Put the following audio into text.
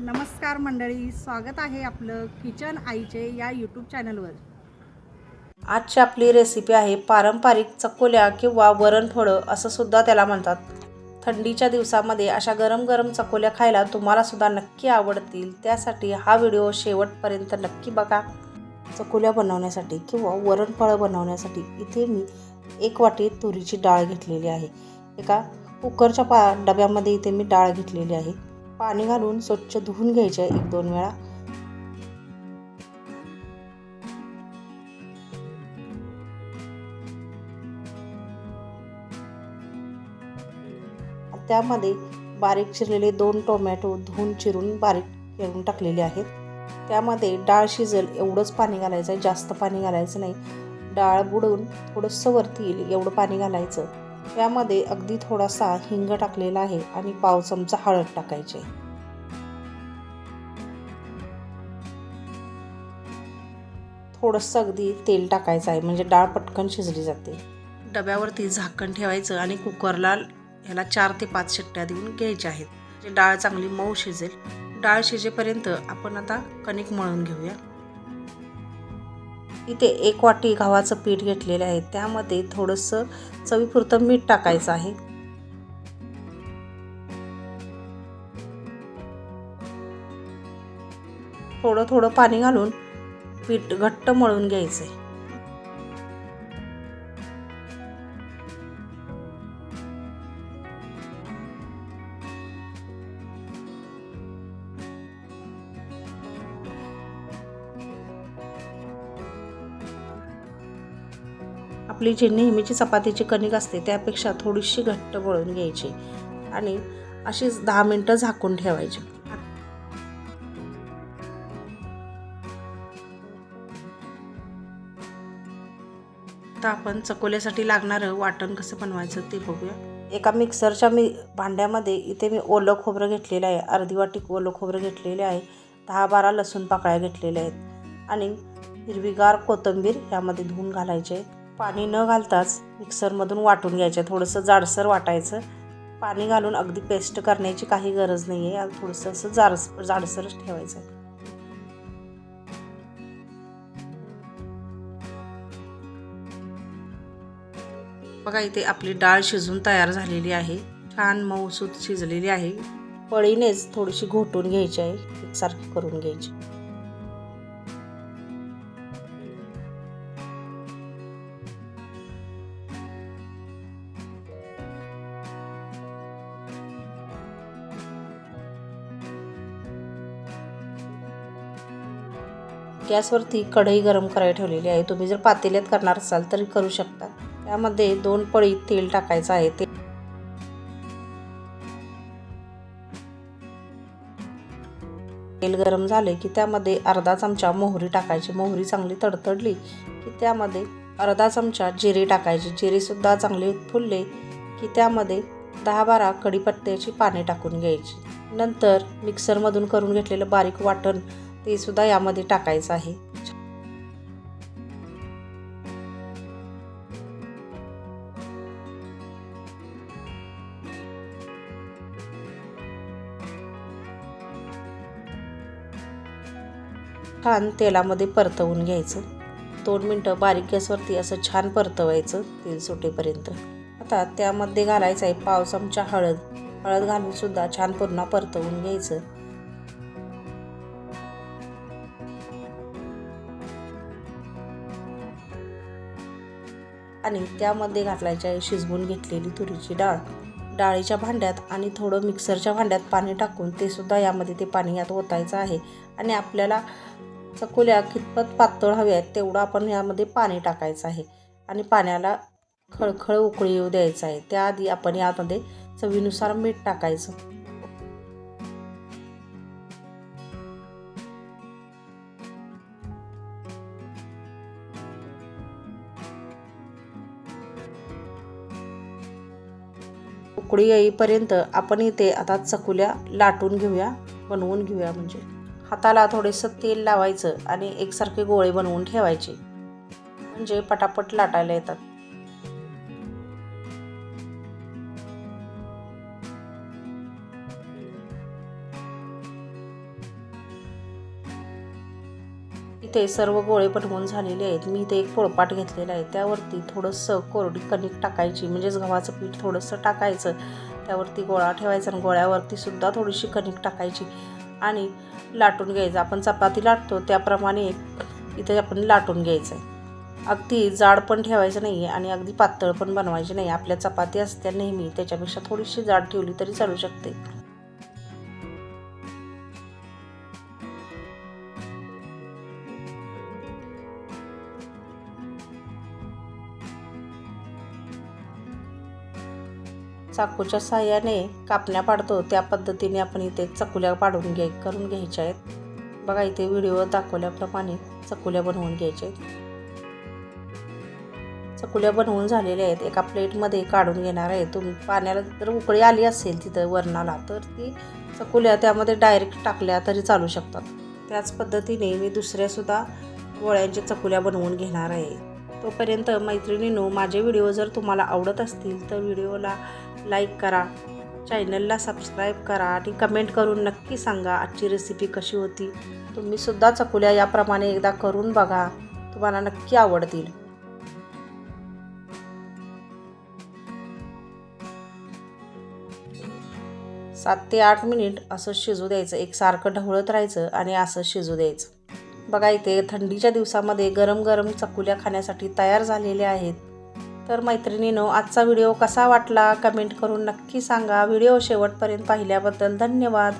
नमस्कार मंडळी स्वागत आहे आपलं किचन आईचे या यूट्यूब चॅनलवर आजची आपली रेसिपी आहे पारंपरिक चकोल्या किंवा वरणफळं असं सुद्धा त्याला म्हणतात. थंडीच्या दिवसामध्ये अशा गरम गरम चकोल्या खायला तुम्हाला सुद्धा नक्की आवडतील. त्यासाठी हा व्हिडिओ शेवटपर्यंत नक्की बघा. चकोल्या बनवण्यासाठी किंवा वरणफळं बनवण्यासाठी इथे मी एक वाटी तुरीची डाळ घेतलेली आहे. एका कुकरच्या पा डब्यामध्ये इथे मी डाळ घेतलेली आहे. पाणी घालून स्वच्छ धुवून घ्यायचे एक दोन वेळा. त्यामध्ये बारीक चिरलेले दोन टोमॅटो धुवून चिरून बारीक चिरून टाकलेले आहेत. त्यामध्ये डाळ शिजेल एवढंच पाणी घालायचं आहे जास्त पाणी घालायचं नाही. डाळ बुडवून थोडंसं वरती येईल एवढं पाणी घालायचं. त्यामध्ये अगदी थोडासा हिंग टाकलेला आहे आणि पाव चमचा हळद टाकायचे. थोडंसं अगदी तेल टाकायचं आहे म्हणजे डाळ पटकन शिजली जाते. डब्यावरती झाकण ठेवायचं आणि कुकरला ह्याला चार ते पाच शिट्ट्या देऊन घ्यायच्या आहेत. म्हणजे डाळ चांगली मऊ शिजेल. डाळ शिजेपर्यंत आपण आता कणिक मळून घेऊया. इथे एक वाटी गव्हाचं पीठ घेतलेलं आहे. त्यामध्ये थोडंसं चवीपुरतं मीठ टाकायचं आहे. थोडं थोडं पाणी घालून पीठ घट्ट मळून घ्यायचं आहे आपली जी नेहमीची चपातीची कणिक असते त्यापेक्षा थोडीशी घट्ट वळून घ्यायची आणि अशीच दहा मिनटं झाकून ठेवायची. आता आपण चकोल्यासाठी लागणारं वाटण कसं बनवायचं ते बघूया. एका मिक्सरच्या मी भांड्यामध्ये इथे मी ओलं खोबरं घेतलेलं आहे अर्धी वाटी ओलं खोबरं घेतलेले आहे दहा बारा लसूण पाकळ्या घेतलेल्या आहेत आणि हिरवीगार कोथिंबीर यामध्ये धुवून घालायचे पाणी न घालताच मिक्सरमधून वाटून घ्यायचे. थोडंसं जाडसर वाटायचं. पाणी घालून अगदी पेस्ट करण्याची काही गरज नाही आहे थोडंसं असं जाडस जाडसरच ठेवायचं. आहे बघा इथे आपली डाळ शिजून तयार झालेली आहे. छान मऊसूत शिजलेली आहे. पळीनेच थोडीशी घोटून घ्यायची आहे. एकसारखी करून घ्यायची. गॅसवरती कढई गरम करायला ठेवलेली आहे. तुम्ही जर पातेल्यात करणार असाल तरी करू शकता. त्यामध्ये दोन पळी तेल टाकायचं आहे. ते तेल गरम झाले की त्यामध्ये अर्धा चमचा मोहरी टाकायची. मोहरी चांगली तडतडली की त्यामध्ये अर्धा चमचा जिरे टाकायचे. जिरेसुद्धा चांगले फुलले की त्यामध्ये दहा बारा कढीपत्त्याची पाने टाकून घ्यायची. नंतर मिक्सरमधून करून घेतलेलं बारीक वाटण ते सुद्धा यामध्ये टाकायचं आहे. छान तेलामध्ये परतवून घ्यायचं. दोन मिनटं बारीक गॅसवरती असं छान परतवायचं तेल सुटेपर्यंत. आता त्यामध्ये घालायचं आहे पाव चमचा हळद. हळद घालून सुद्धा छान पुन्हा परतवून घ्यायचं. आणि त्यामध्ये घालायची आहे शिजवून घेतलेली तुरीची डाळ. डाळीच्या भांड्यात आणि थोडं मिक्सरच्या भांड्यात पाणी टाकून ते सुद्धा यामध्ये ते पाणी यात ओतायचं आहे. आणि आपल्याला चकोल्या कितपत पातळ हव्या आहेत तेवढं आपण यामध्ये पाणी टाकायचं आहे. आणि पाण्याला खळखळ उकळी येऊ द्यायचं आहे. त्याआधी आपण यामध्ये चवीनुसार मीठ टाकायचं. उकळी येईपर्यंत आपण इथे आता चकुल्या लाटून घेऊया बनवून घेऊया म्हणजे. हाताला थोडंसं तेल लावायचं आणि एकसारखे गोळे बनवून ठेवायचे. म्हणजे पटापट लाटायला येतात. इथे सर्व गोळे बनवून झालेले आहेत. मी इथे एक पोळपाट घेतलेला आहे. त्यावरती थोडंसं कोरडी कणिक टाकायची. म्हणजेच गव्हाचं पीठ थोडंसं टाकायचं. त्यावरती गोळा ठेवायचा आणि गोळ्यावरती सुद्धा थोडीशी कणिक टाकायची. आणि लाटून घ्यायचं. आपण चपाती लाटतो त्याप्रमाणे इथे आपण लाटून घ्यायचं आहे अगदी जाड पण ठेवायचं नाही आहे आणि अगदी पातळ पण बनवायची नाही आपल्या चपाती असत्या नेहमी त्याच्यापेक्षा थोडीशी जाड ठेवली तरी चालू शकते. चाकूच्या साह्याने कापण्या पाडतो. त्या पद्धतीने आपण इथे चकुल्या पाडून घ्याय करून घ्यायच्या आहेत. बघा इथे व्हिडिओ दाखवल्याप्रमाणे चकुल्या बनवून घ्यायच्या आहेत. चकुल्या बनवून झालेल्या आहेत. एका प्लेटमध्ये काढून घेणार आहे. तुम्ही पाण्याला जर उकळी आली असेल तिथं वरणाला तर ती चकुल्या त्यामध्ये डायरेक्ट टाकल्या तरी चालू शकतात. त्याच पद्धतीने मी दुसऱ्यासुद्धा गोळ्यांच्या चकुल्या बनवून घेणार आहे. तोपर्यंत मैत्रिणींनो माझे व्हिडिओ जर तुम्हाला आवडत असतील तर व्हिडिओला लाईक करा चॅनलला सबस्क्राईब करा आणि कमेंट करून नक्की सांगा आजची रेसिपी कशी होती. तुम्हीसुद्धा चकुल्या याप्रमाणे एकदा करून बघा तुम्हाला नक्की आवडतील. सात ते आठ मिनिट असं शिजू द्यायचं. एकसारखं ढवळत राहायचं आणि असं शिजू द्यायचं. बघा इथे थंडीच्या दिवसामध्ये गरम गरम चकुल्या खाण्यासाठी तयार झालेल्या आहेत. तर मैत्रिणीनो आजचा व्हिडिओ कसा वाटला? कमेंट करून नक्की सांगा. व्हिडिओ शेवटपर्यंत पाहिल्याबद्दल धन्यवाद.